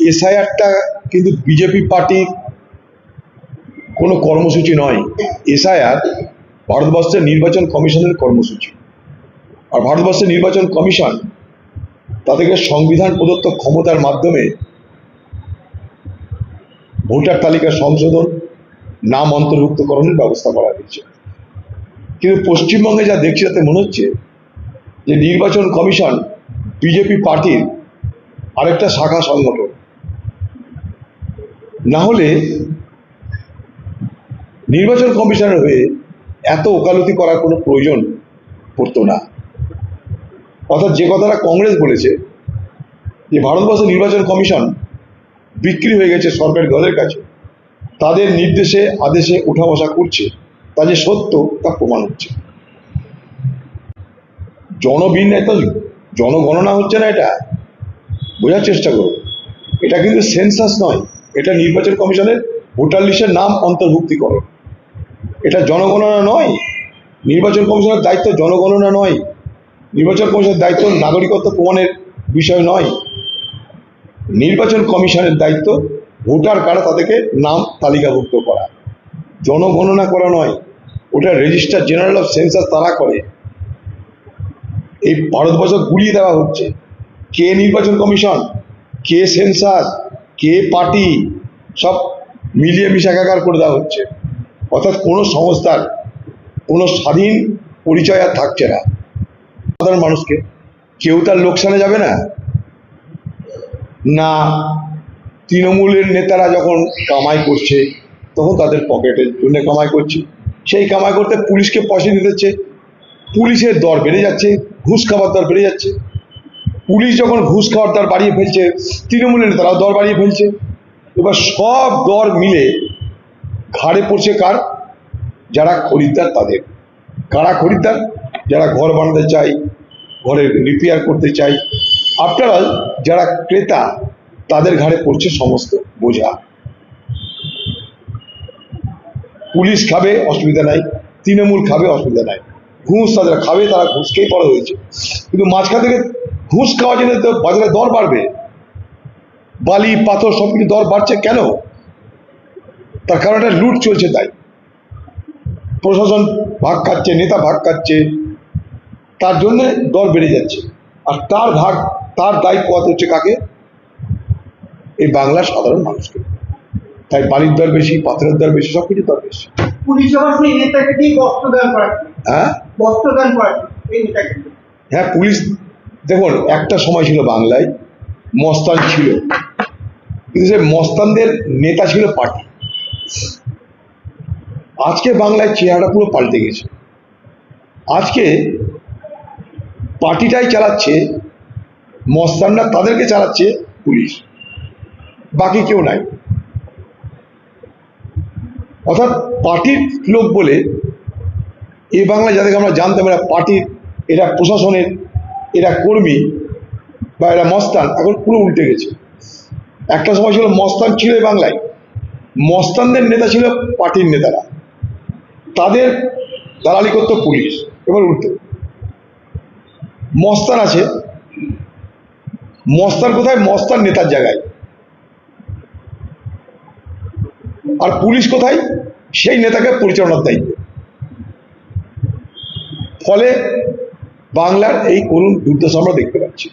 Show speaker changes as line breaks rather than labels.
এসআইআরটা কিন্তু বিজেপি পার্টির কোনো কর্মসূচি নয়। এসআইআর ভারতবর্ষের নির্বাচন কমিশনের কর্মসূচি। আর ভারতবর্ষের নির্বাচন কমিশন তাদেরকে সংবিধান প্রদত্ত ক্ষমতার মাধ্যমে ভোটার তালিকা সংশোধন, নাম অন্তর্ভুক্তকরণের ব্যবস্থা করা হয়েছে। কিন্তু পশ্চিমবঙ্গে যা দেখছি তাতে মনে হচ্ছে যে নির্বাচন কমিশন বিজেপি পার্টির আরেকটা শাখা সংগঠন। না হলে নির্বাচন কমিশনের হয়ে এত ওকালতি করার কোনো প্রয়োজন পড়তো না। অর্থাৎ যে কথাটা কংগ্রেস বলেছে, যে ভারতবর্ষের নির্বাচন কমিশন বিক্রি হয়ে গেছে সরকারি দলের কাছে, তাদের নির্দেশে, আদেশে উঠা বসা করছে, তা যে সত্য তা প্রমাণ হচ্ছে। জনবিন এত জনগণনা হচ্ছে না এটা? বোঝার চেষ্টা করো। এটা কিন্তু সেন্সাস নয়। এটা নির্বাচন কমিশনের ভোটার লিস্টের নাম অন্তর্ভুক্তি অন্তর্ভুক্তিকরণ এটা জনগণনা নয়, নির্বাচন কমিশনের দায়িত্ব জনগণনা নয়। নির্বাচন কমিশনের দায়িত্ব নাগরিকত্ব প্রমাণের বিষয় নয়। নির্বাচন কমিশনের দায়িত্ব ভোটার কারা তাদেরকে নাম তালিকাভুক্ত করা। জনগণনা করা নয়, ওটা রেজিস্টার জেনারেল অফ সেন্সাস তারা করে। এই ভারতবর্ষ গুলিয়ে দেওয়া হচ্ছে। কে নির্বাচন কমিশন? কে সেন্সাস? কে পার্টি সব মিলিয়ে মিশে একাকার করে দেওয়া হচ্ছে। অর্থাৎ কোনো সংস্থার, কোনো স্বাধীন পরিচয় আর থাকছে না। সাধারণ মানুষকে। কেউ তার লোকসানে যাবে না। না, তৃণমূলের নেতারা যখন কামাই করছে, তখন তাদের পকেটের জন্য কামাই করছে। সেই কামাই করতে পুলিশকে পয়সা দিতে হচ্ছে। পুলিশের দর বেড়ে যাচ্ছে, ঘুষ খাবার দর বেড়ে যাচ্ছে। পুলিশ যখন ঘুষ খাওয়ার দর বাড়িয়ে ফেলছে, তৃণমূলের নেতারাও দর বাড়িয়ে ফেলছে। এবার সব দর মিলে ঘাড়ে পড়ছে কার? যারা খরিদ্দার তাদের। কারা খরিদ্দার? যারা ঘর বানাতে চায়, ঘরের রিপেয়ার করতে চাই অল যারা ক্রেতা, তাদের ঘাড়ে পড়ছে সমস্ত বোঝা। পুলিশ খাবে, অসুবিধা নাই। তৃণমূল খাবে, অসুবিধা নাই। ঘুষ তাদের খাবে, তারা ঘুষ খেয়েই বড় হয়েছে। কিন্তু মাঝখান থেকে ঘুষ খাওয়ার জন্য তো বাজারে দর বাড়বে। বালি পাথর সব কিছু দর বাড়ছে কেন? তার কারণ একটা লুট চলছে তাই। প্রশাসন ভাগ খাচ্ছে নেতা ভাগ খাচ্ছে। তার জন্য দর বেড়ে যাচ্ছে। আর তার ভাগ তার দায়িত্ব হচ্ছে কাকে? এই বাংলার সাধারণ মানুষকে। তাই বালির দর বেশি পাথরের দর বেশি সব কিছু দর বেশি। হ্যাঁ? হ্যাঁ পুলিশ দেখুন, একটা সময় ছিল বাংলায়, মস্তান ছিল। কিন্তু সে মস্তানদের নেতা ছিল পার্টি। আজকে বাংলায় চেহারা পুরো পাল্টে গেছে। আজকে পার্টিটাই চালাচ্ছে, মস্তানরা তাদেরকে চালাচ্ছে পুলিশ। বাকি কেউ নাই। অর্থাৎ পার্টির লোক বলে এই বাংলা যাদেরকে আমরা জানতাম, এরা পার্টির, এরা প্রশাসনের এরা কর্মী বা এরা মস্তান, এখন পুরো উল্টে গেছে। একটা সময় ছিল মস্তান ছিল বাংলায়। মস্তানদের নেতা ছিল পার্টির নেতারা। তাদের দালালি করতো পুলিশ, এবার উল্টো। মস্তান আছে। মস্তান কোথায়? মস্তান নেতার জায়গায়। আর পুলিশ কোথায়? সেই নেতাকে পরিচালনার দায়িত্ব। ফলে বাংলার এই করুণ দুর্দশা আমরা দেখতে পাচ্ছি